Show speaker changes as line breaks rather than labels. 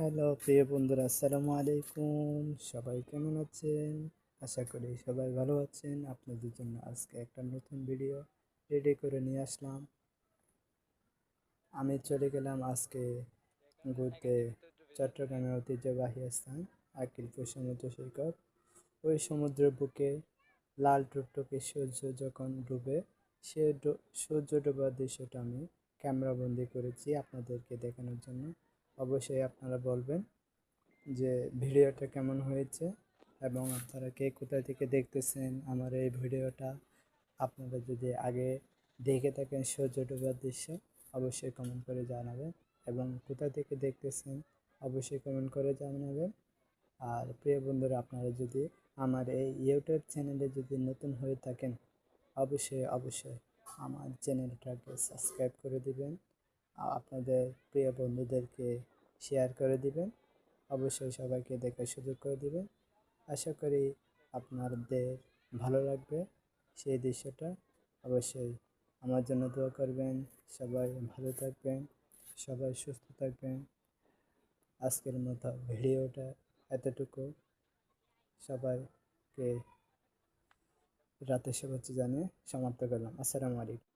Hello, প্রিয় বন্ধুরা, আসসালামু আলাইকুম। সবাই কেমন আছেন? আশা করি সবাই ভালো আছেন। আপনাদের জন্য আজকে একটা নতুন ভিডিও রেডি করে নিয়ে আসলাম। আমি চলে গেলাম আজকে ঘুরতে চট্টগ্রামের ঐতিহ্যবাহী স্থান আকিলপুর সমুদ্র সৈকত। ওই সমুদ্র বুকে লাল টুকটুকে সূর্য যখন ডুবে, সে সূর্য ডোবার দৃশ্যটা আমি ক্যামেরাবন্দি করেছি আপনাদেরকে দেখানোর জন্য। অবশ্যই আপনারা বলবেন যে ভিডিওটা কেমন হয়েছে এবং আপনারা কে কোথায় থেকে দেখতেছেন আমার এই ভিডিওটা আপনারা যদি আগে দেখে থাকেন সূর্য ডোবার দৃশ্য, অবশ্যই কমেন্ট করে জানাবেন এবং কোথা থেকে দেখতেছেন অবশ্যই কমেন্ট করে জানাবেন। আর প্রিয় বন্ধুরা, আপনারা যদি আমার এই ইউটিউব চ্যানেলে যদি নতুন হয়ে থাকেন, অবশ্যই অবশ্যই আমার চ্যানেলটাকে সাবস্ক্রাইব করে দিবেন। আপনাদের প্রিয় বন্ধুদেরকে শেয়ার করে দিবেন। অবশ্যই সবাইকে দেখার সুযোগ করে দিবেন। আশা করি আপনাদের ভালো লাগবে সেই দৃশ্যটা। অবশ্যই আমার জন্য দোয়া করবেন। সবাই ভালো থাকবেন, সবাই সুস্থ থাকবেন। আজকের মতো ভিডিওটা এতটুকু। সবাইকে রাতের শুভেচ্ছা জানিয়ে সমাপ্ত করলাম। আসসালামু আলাইকুম।